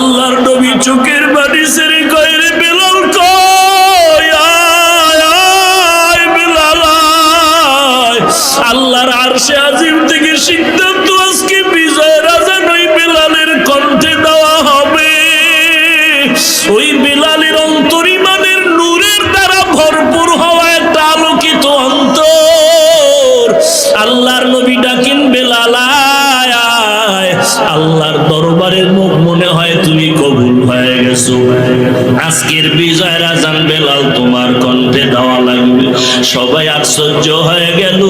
আল্লাহর নবী চোখের বাড়ি ছেড়ে কয়রে আয়, বেলাল আল্লাহর আরশে আজিম থেকে সিদ্ধান্ত আজকে বিজয় রাজা নই বেলালের কণ্ঠে দেওয়া হবে। ওই বেলালের অন্তরিমানের নূরের দ্বারা ভরপুর হওয়া একটা আলোকিত অন্তর। আল্লাহর নবী ডাকিন বেলাল আয়, আয়। আল্লাহর দরবারের মুখ আজকের বিজয় রাজান বেলাল তোমার কণ্ঠে দেওয়া লাগবে। সবাই আশ্চর্য হয়ে গেল,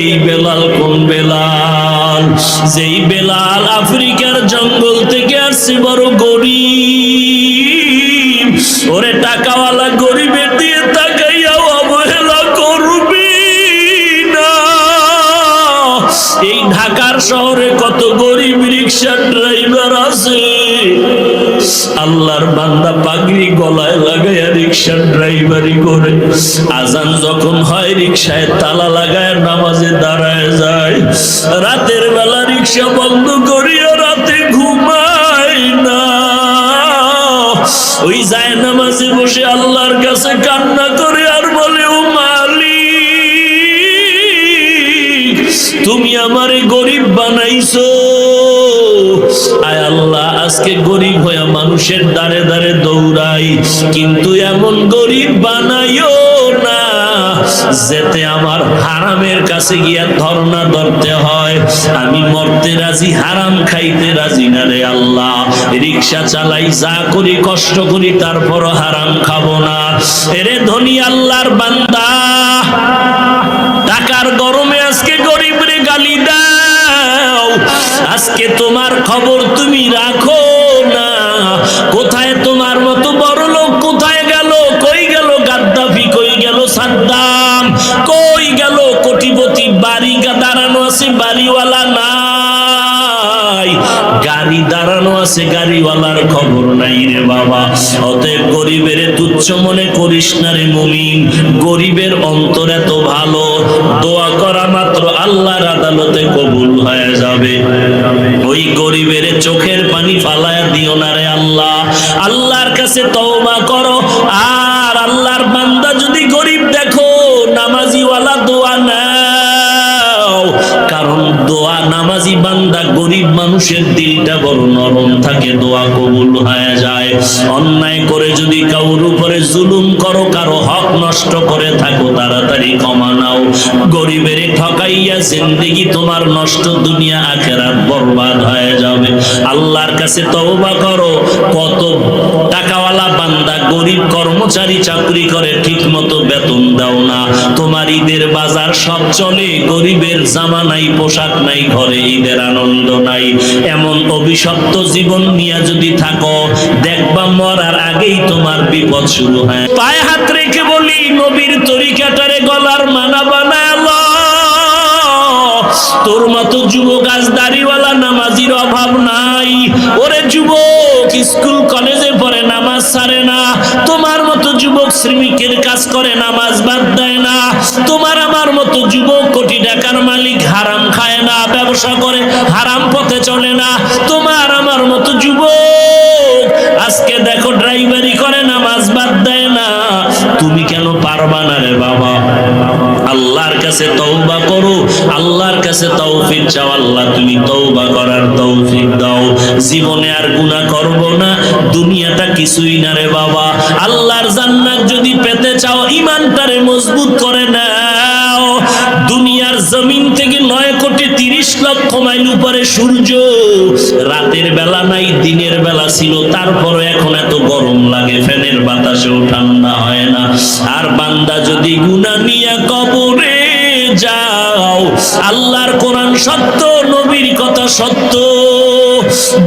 এই বেলাল কোন বেলাল? যেই বেলাল আফ্রিকার জঙ্গল থেকে আসছে, বড় গরিব। ওরে টাকাওয়ালা গরিবের দিয়ে তাকাইয়াও অবহেলা করবি না। এই ঢাকার শহরে কত গরিব রিক্সা ড্রাইভার আছে? আল্লাহর বান্দা পাগড়ি গলায় লাগাইয়া রিক্সার ড্রাইভারি করে আজান যখন হয় রিক্সায় তালা লাগায় নামাজে দাঁড়ায় যায়। রাতের বেলা রিক্সা বন্ধ করিয়া রাতে ঘুমায় না। ওই যায় নামাজে বসে আল্লাহর কাছে কান্না করে আর বলে, ও মালিক, তুমি আমারে গরিব বানাইছো। আয় আল্লাহ আজকে গরিব হয়ে মানুষের দাঁড়ে দাঁড়ে দৌড়াই, কিন্তু এমন গরিব বানাইও না, যেতে আমার হারামের কাছে গিয়া ধর্ণা ধরতে হয়। আমি মরতে রাজি, হারাম খাইতে রাজি না রে আল্লাহ। রিক্সা চালাই, যা করি, কষ্ট করি তারপর হারাম খাব না। এরে ধনী আল্লাহর বান্দা, টাকার গরমে আজকে গরিব রে গালি দাও আজকে তোমার খবর তুমি রাখো না। কোথায় দাঁড়ানো আছে গাড়িওয়ালার খবর নাই রে বাবা। অতএব গরিবের তুচ্ছ মনে করিস না রে মুমিন। গরিবের অন্তর এত ভালো, দোয়া করা মাত্র আল্লাহর আদালতে কবুল হয়ে যাবে। ওই গরিবের চোখের পানি ফালায় দিও না রে আল্লাহ। আল্লাহর কাছে তওবা করো। বান্দা গরিব মানুষের দিলটা বড় নরম থাকে, দোয়া কবুল হয়ে যায়। অন্যায় করে যদি কাউর উপরে জুলুম করো, কারও হক নষ্ট করে থাকো, তাড়াতাড়ি ক্ষমা নাও। গরিবের ঠকাইয়া জিন্দেগি তোমার নষ্ট দুনিয়া আখেরাত বরবাদ হয়ে যাবে। আল্লাহর কাছে তওবা করো। কত টাকাওয়ালা বান্দা গরিব কর্মচারী চাকরি করে ঠিক মতো বেতন দাও না। তোমার ঈদের বাজার সব চলে, গরিবের জামা নাই, পোশাক নাই, ঘরে ঈদের আনন্দ নাই। এমন অভিশপ্ত জীবন নিয়ে যদি থাকো, দেখবা মরার আগেই তোমার বিপদ শুরু হয়। পায়ে হাত রেখে বলি, নবীর তরিকাটারে গলার মানা বানালো। তোর মতো যুবক আজ দাড়িওয়ালা নামাজির অভাব নাই। ওরে যুবক, স্কুল, কলেজে পড়ে নামাজ ছাড়ে না। তোমার মতো যুবক শ্রমিকের কাজ করে নামাজ বাদ দেয় না। তোমার আমার মতো যুবক কোটি টাকার মালিক হারাম ব্যবসা করে হারাম পথে চলে না। তোমার আমার মতো যুবক আজকে দেখো ড্রাইভারি করে, নামাজ বাদ দেয় না। তুমি কেন পারবা না রে বাবা? আল্লাহর কাছে তওবা করো, আল্লাহর কাছে তৌফিক চাও, আল্লাহ তুমি তৌবা করার তৌফিক দাও। জীবনে আর গুনাহ করব না, দুনিয়াটা কিছুই না রে বাবা। আল্লাহর জান্নাত যদি পেতে চাও ইমানটারে মজবুত করে নাও। দুনিয়ার জমিন থেকে নয় কোটি তিরিশ লক্ষ মাইল উপরে সূর্য। রাতের বেলা নাই, দিনের বেলা ছিল তারপরে এখন এত গরম লাগে, ফ্যানের বাতাসেও ঠান্ডা হয় না। আর বান্দা যদি গুনা নিয়ে কবরে যাও, আল্লাহর কোরআন সত্য, নবীর কথা সত্য,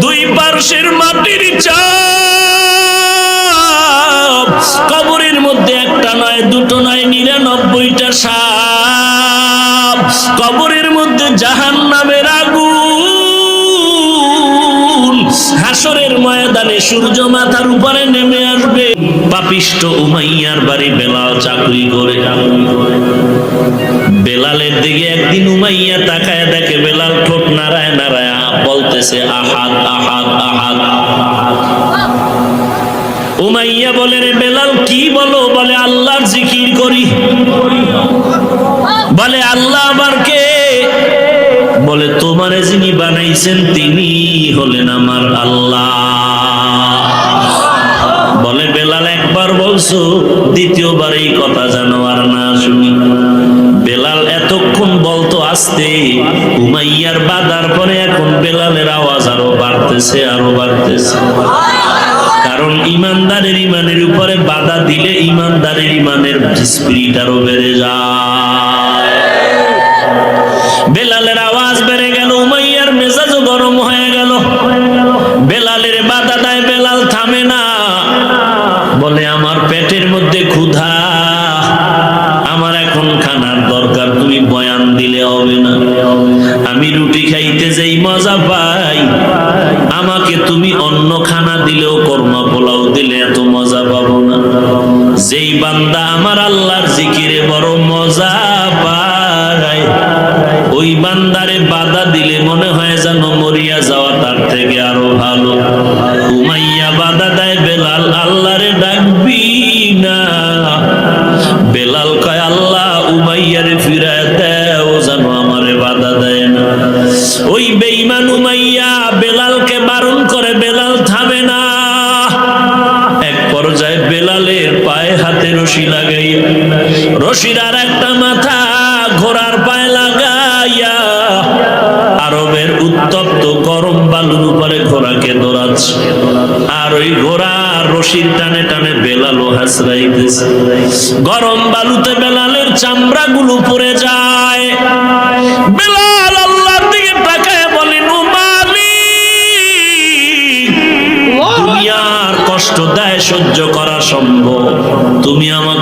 দুই পার্শ্বের মাটির চাপ, কবরের মধ্যে একটা নয়, দুটো নয় নিরানব্বইটা সাপ। কবরের মধ্যে জাহান নামের আগুন। হাসরের ময়দানে সূর্য মাথার উপরে নেমে আসবে। পাপিষ্ট উমাইয়ার বাড়ি বেলাল চাকরি করে। বেলালের দিকে একদিন উমাইয়া তাকায় দেখে বেলাল ঠোঁট নাড়ায় নাড়ায় বলতেছে, আহাদ আহাদ আহাদ। উমাইয়া বলে, রে বেলাল, কি বলো? বলে, আল্লাহর জিকির করি। বলে, আল্লাহ আবার কে? বলে, তোমারে যিনি বানাইছেন, তিনি হলেন আমার আল্লাহ। বলে, বেলাল, একবার বলছো, দ্বিতীয়বার এই কথা জানো আর না শুনি। বেলাল এতক্ষণ বলতো আসতে, উমাইয়ার বাদার পরে এখন বেলালের আওয়াজ আরও বাড়তেছে আরও বাড়তেছে। কারণ ইমানদারের ইমানের উপরে বাধা দিলে ইমানদারের ইমানের স্পিরিট আরও বেড়ে যায়। যেই বান্দা আমার আল্লাহর জিকিরে বড় মজা পায়, ওই বান্দারে বাধা দিলে মনে হয় যেন মরিয়া যাওয়া তার থেকে আরও ভালো। উমাইয়া বাধা দেয় বেলাল, আল্লাহরে ডাকবি। রশি লাগাইয়া রশির আর একটা মাথা ঘোড়ার পায়ে লাগাইয়া, আরবের উত্তপ্ত গরম বালুর উপরে ঘোড়াকে দৌড়াচ্ছে। আর ওই ঘোড়া রশির টানে টানে বেলালও হাসরাইতেছে। গরম বালুতে বেলালের চামড়া গুলো যায়। বেলাল আল্লাহর দিকে তাকায় দুনিয়ার কষ্ট দেয় সহ্য করা সম্ভব তুমি আমাকে